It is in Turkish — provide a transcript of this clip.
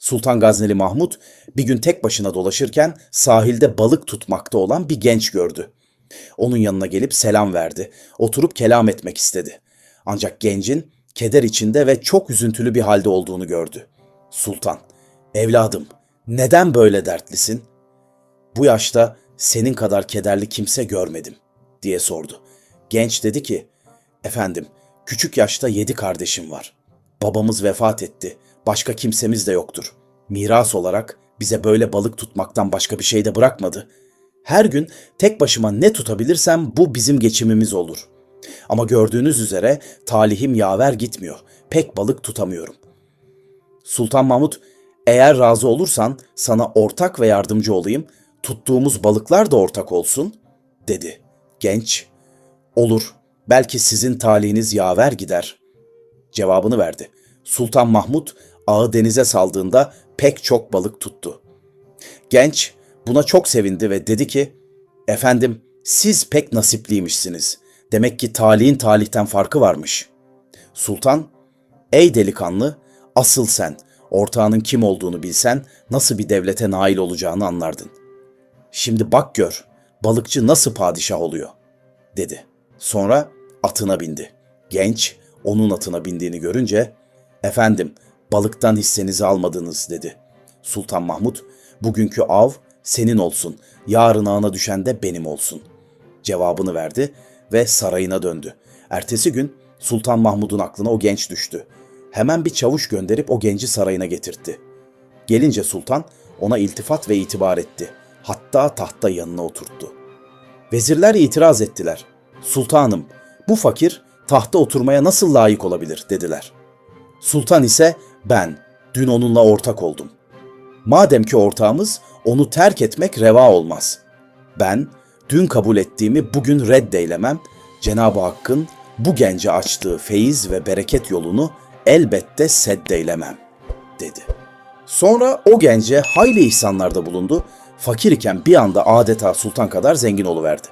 Sultan Gazneli Mahmut bir gün tek başına dolaşırken sahilde balık tutmakta olan bir genç gördü. Onun yanına gelip selam verdi. Oturup kelam etmek istedi. Ancak gencin keder içinde ve çok üzüntülü bir halde olduğunu gördü. Sultan, evladım, neden böyle dertlisin? Bu yaşta senin kadar kederli kimse görmedim diye sordu. Genç dedi ki, efendim küçük yaşta yedi kardeşim var. Babamız vefat etti. Başka kimsemiz de yoktur. Miras olarak bize böyle balık tutmaktan başka bir şey de bırakmadı. Her gün tek başıma ne tutabilirsem bu bizim geçimimiz olur. Ama gördüğünüz üzere talihim yaver gitmiyor. Pek balık tutamıyorum. Sultan Mahmut, eğer razı olursan sana ortak ve yardımcı olayım, tuttuğumuz balıklar da ortak olsun, dedi. Genç, olur, belki sizin talihiniz yaver gider, cevabını verdi. Sultan Mahmut ağı denize saldığında pek çok balık tuttu. Genç buna çok sevindi ve dedi ki, efendim siz pek nasipliymişsiniz. Demek ki talihin talihten farkı varmış. Sultan, ey delikanlı, asıl sen, ortağının kim olduğunu bilsen nasıl bir devlete nail olacağını anlardın. Şimdi bak gör, balıkçı nasıl padişah oluyor, dedi. Sonra atına bindi. Genç, onun atına bindiğini görünce, efendim, balıktan hissenizi almadınız, dedi. Sultan Mahmut, bugünkü av senin olsun, yarın ağına düşen de benim olsun. Cevabını verdi ve sarayına döndü. Ertesi gün Sultan Mahmud'un aklına o genç düştü. Hemen bir çavuş gönderip o genci sarayına getirtti. Gelince sultan ona iltifat ve itibar etti. Hatta tahta yanına oturttu. Vezirler itiraz ettiler. Sultanım, bu fakir tahta oturmaya nasıl layık olabilir dediler. Sultan ise ben dün onunla ortak oldum. Madem ki ortağımız onu terk etmek reva olmaz. Ben dün kabul ettiğimi bugün reddeylemem. Cenab-ı Hakk'ın bu gence açtığı feyiz ve bereket yolunu elbette seddeylemem dedi. Sonra o gence hayli ihsanlarda bulundu. Fakir iken bir anda adeta sultan kadar zengin oluverdi.